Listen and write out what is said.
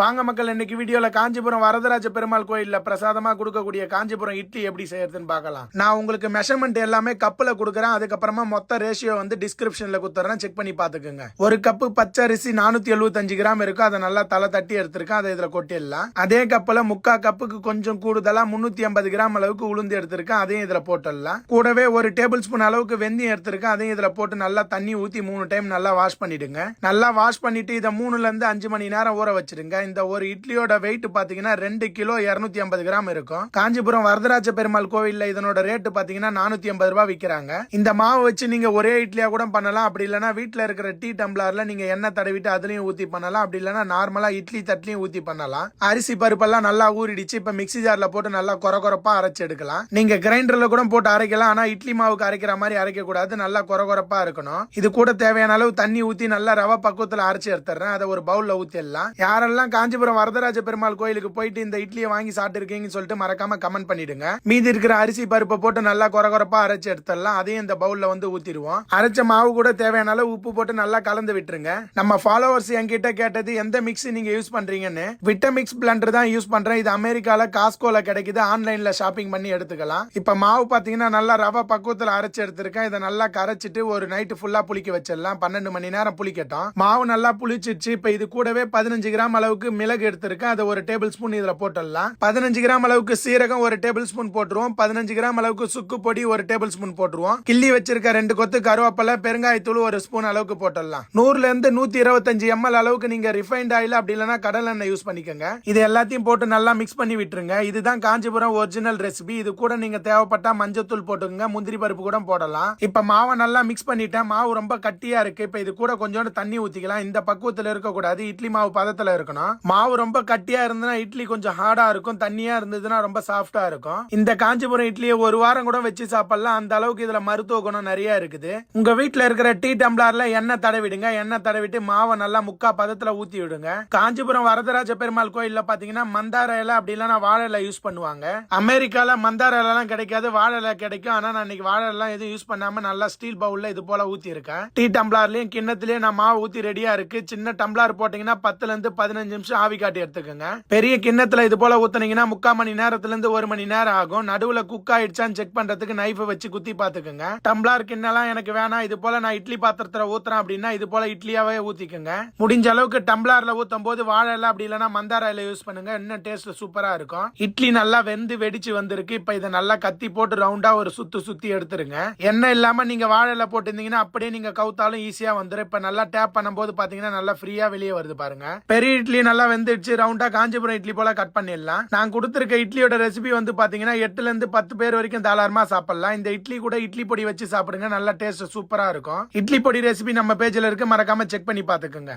வாங்க மக்கள் இன்னைக்கு வீடியோல காஞ்சிபுரம் வரதராஜ பெருமாள் கோயில்ல பிரசாதமா கொடுக்கக்கூடிய காஞ்சிபுரம் இட்லி எப்படி செய்யறதுன்னு பார்க்கலாம். நான் உங்களுக்கு மெஷர்மெண்ட் எல்லாமே கப்புல கொடுக்குறேன். அதுக்கப்புறமா மொத்த ரேஷியோ வந்து டிஸ்கிரிப்ஷன்ல கொடுத்துறேன். செக் பண்ணி பாத்துக்கோங்க ஒரு கப்பு பச்சை அரிசி நானூத்தி எழுபத்தஞ்சு கிராம் இருக்கும் அதை நல்லா தலை தட்டி எடுத்திருக்கேன். அதை இதுல கொட்டிடலாம். அதே கப்புல முக்கா கப்புக்கு கொஞ்சம் கூடுதலா முன்னூத்தி ஐம்பது கிராம் அளவுக்கு உளுந்து எடுத்திருக்கேன். அதையும் இதுல போட்டுடலாம். கூடவே ஒரு டேபிள் ஸ்பூன் அளவுக்கு வெந்தயம் எடுத்திருக்கேன். அதையும் இதுல போட்டு நல்லா தண்ணி ஊத்தி மூணு டைம் நல்லா வாஷ் பண்ணிடுங்க. நல்லா வாஷ் பண்ணிட்டு இதை மூணுல இருந்து அஞ்சு மணி நேரம் ஊற வச்சிருங்க. இந்த ஒரு இட்லியோட வெயிட் பாத்தீங்கன்னா ரெண்டு கிலோ இருநூத்தி ஐம்பது கிராம் இருக்கும். காஞ்சிபுரம் வரதராஜ பெருமாள் கோவில்ல இதனோட ரேட்டு பாத்தீங்கன்னா நானூத்தி ஐம்பது ரூபாய் விற்கிறாங்க இந்த மாவு வச்சு நீங்க ஒரே இட்லியா கூட பண்ணலாம். அப்படி இல்லைன்னா வீட்ல இருக்கிற டீ டம்ளர்ல நீங்க எண்ணெய் தடவிட்டு அதுலயும் ஊத்தி பண்ணலாம். அப்படி இல்லைன்னா நார்மலா இட்லி தட்லயும் ஊத்தி பண்ணலாம். அரிசி பருப்பெல்லாம் நல்லா ஊறிடுச்சு. இப்ப மிக்ஸி ஜார்ல போட்டு நல்லா கொர கொரப்பா அரைச்சு எடுக்கலாம். நீங்க கிரைண்டர்ல கூட போட்டு அரைக்கலாம். ஆனா இட்லி மாவுக்கு அரைக்கிற மாதிரி அரைக்க கூடாது நல்லா கொர கொரப்பா இருக்கணும். இது கூட தேவையான அளவு தண்ணி ஊத்தி நல்லா ரவை பக்குவத்துல அரைச்சு எடுத்துறேன் அதை ஒரு பவுல்ல ஊத்திடலாம். யாரெல்லாம் காஞ்சிபுரம் வரதராஜ பெருமாள் கோயிலுக்கு போயிட்டு இந்த இட்லியை வாங்கி சாப்பிட்டுருக்கீங்கன்னு சொல்லிட்டு மறக்காம கமெண்ட் பண்ணிடுங்க. மீதி இருக்கிற அரிசி பருப்பை போட்டு நல்லா கொர கொரப்பா அரைச்சு எடுத்துடலாம். அதையும் இந்த பவுல்ல வந்து ஊத்திடுவோம். அரைச்ச மாவு கூட தேவையான அளவு உப்பு போட்டு நல்லா கலந்து விட்டுருங்க. நம்ம ஃபாலோவர்ஸ் என்கிட்ட கேட்டது எந்த மிக்ஸ் நீங்க யூஸ் பண்றீங்கன்னு? விட்டமிக்ஸ் பிளண்டர் தான் யூஸ் பண்றேன். இது அமெரிக்கால காஸ்கோல கிடைக்குது. ஆன்லைன்ல ஷாப்பிங் பண்ணி எடுத்துக்கலாம். இப்ப மாவு பாத்தீங்கன்னா நல்லா ரவை பக்குவத்துல அரைச்சு எடுத்திருக்கேன். இதை நல்லா கரைச்சிட்டு ஒரு நைட்டு ஃபுல்லா புளிக்க வச்சிடலாம். பன்னெண்டு மணி நேரம் புளிக்கட்டும். மாவு நல்லா புளிச்சிருச்சு. இப்ப இது கூடவே பதினஞ்சு கிராம் அளவுக்கு மிளகு எடுத்திருக்கேன். அதை ஒரு டேபிள் ஸ்பூன் இதில் போட்டுடலாம். பதினஞ்சு கிராம் அளவுக்கு சீரகம் ஒரு டேபிள் ஸ்பூன் போட்டுருவோம். பதினஞ்சு கிராம் அளவுக்கு சுக்கு பொடி ஒரு டேபிள் ஸ்பூன் போட்டுருவோம். கிள்ளி வச்சிருக்க ரெண்டு கொத்து கருவேப்பிலை பெருங்காயத்தூள் ஒரு ஸ்பூன் அளவுக்கு போட்டுடலாம். நூறுல இருந்து நூத்தி இருபத்தஞ்சு எம்எல் அளவுக்கு நீங்க ரிஃபைண்ட் ஆயில் அப்படி இல்லைன்னா கடல் எண்ணெய் யூஸ் பண்ணிக்கோங்க. இது எல்லாத்தையும் போட்டு நல்லா மிக்ஸ் பண்ணி விட்டுருங்க. இதுதான் காஞ்சிபுரம் ஒரிஜினல் ரெசிபி இது கூட நீங்க தேவைப்பட்டா மஞ்சத்தூள் போட்டுக்கோங்க. முந்திரி பருப்பு கூட போடலாம். இப்ப மாவை நல்லா மிக்ஸ் பண்ணிட்டேன். மாவு ரொம்ப கட்டியா இருக்கு. இப்ப இது கூட கொஞ்சோண்டு தண்ணி ஊத்திக்கலாம். இந்த பக்குவத்தில் இருக்கக்கூடாது. இட்லி மாவு பதத்தில் இருக்கணும். மாவு ரொம்ப கட்டியா இருந்ததுன்னா இட்லி கொஞ்சம் ஹார்டா இருக்கும் தண்ணியா இருந்ததுன்னா ரொம்ப சாஃப்டா இருக்கும். இந்த காஞ்சிபுரம் இட்லியை ஒரு வாரம் கூட வச்சு சாப்பிடலாம். அந்த அளவுக்கு இதுல மருத்துவ குணம் நிறைய இருக்குது. உங்க வீட்ல இருக்கிற டீ டம்ளர்ல எண்ணெய் தடவிடுங்க. எண்ணெய் தடவிட்டு மாவை நல்லா முக்கா பதத்துல ஊத்தி விடுங்க. காஞ்சிபுரம் வரதராஜ பெருமாள் கோயில்ல பாத்தீங்கன்னா மந்தார இலை அப்படி இல்லைன்னா வாழை இலை யூஸ் பண்ணுவாங்க. அமெரிக்கால மந்தார இலைலாம் கிடைக்காது வாழை இலை கிடைக்கும். ஆனா நான் இன்னைக்கு வாழை எல்லாம் எதுவும் யூஸ் பண்ணாம நல்லா ஸ்டீல் பவுல்ல இது போல ஊத்தி இருக்கேன். டீ டம்ளர்லயும் கிண்ணத்திலயும் நான் மாவு ஊத்தி ரெடியா இருக்கு. சின்ன டம்ளர் போட்டீங்கன்னா பத்துல இருந்து பதினஞ்சு நிமிஷம் ஆவி காட்டி எடுத்துக்கோங்க. பெரிய கிண்ணத்துல இது போல ஊத்துனீங்கன்னா முக்கால் மணி நேரத்துல இருந்து ஒரு மணி நேரம் ஆகும். நடுவுல குக் ஆயிடுச்சான்னு செக் பண்றதுக்கு நைஃப் வச்சு குத்தி பாத்துக்கோங்க டம்ளார் கிண்ணலாம் எனக்கு வேணாம். இது போல நான் இட்லி பாத்திரத்துல ஊத்துறேன் அப்படின்னா இது போல இட்லியாவே ஊத்திக்கோங்க. முடிஞ்ச அளவுக்கு டம்ளார்ல ஊத்தும் போது வாழை அப்படி இல்லைன்னா மந்தார இலை யூஸ் பண்ணுங்க. இன்னும் டேஸ்ட் சூப்பரா இருக்கும். இட்லி நல்லா வெந்து வெடிச்சு வந்திருக்கு. இப்ப இதை நல்லா கத்தி போட்டு ரவுண்டா ஒரு சுத்து சுத்தி எடுத்துருங்க. எண்ணெய் இல்லாம நீங்க வாழை இலை போட்டிருந்தீங்கன்னா அப்படியே நீங்க கவுத்தாலும் ஈஸியா வந்துடும் இப்ப நல்லா டேப் பண்ணும்போது பாத்தீங்கன்னா நல்லா ஃப்ரீயா வெளியே வருது பாருங்க. பெரிய இட்லி நல்லா வெந்துடுச்சு ரவுண்டா காஞ்சிபுரம் இட்லி போல கட் பண்ணிடலாம். நான் கொடுத்துருக்க இட்லியோட ரெசிபி வந்து பாத்தீங்கன்னா எட்டுல இருந்து பத்து பேர் வரைக்கும் தாராளமா சாப்பிடலாம். இந்த இட்லி கூட இட்லி பொடி வச்சு சாப்பிடுங்க நல்லா டேஸ்ட் சூப்பரா இருக்கும். இட்லி பொடி ரெசிபி நம்ம பேஜ்ல இருக்கு மறக்காம செக் பண்ணி பாத்துக்கோங்க.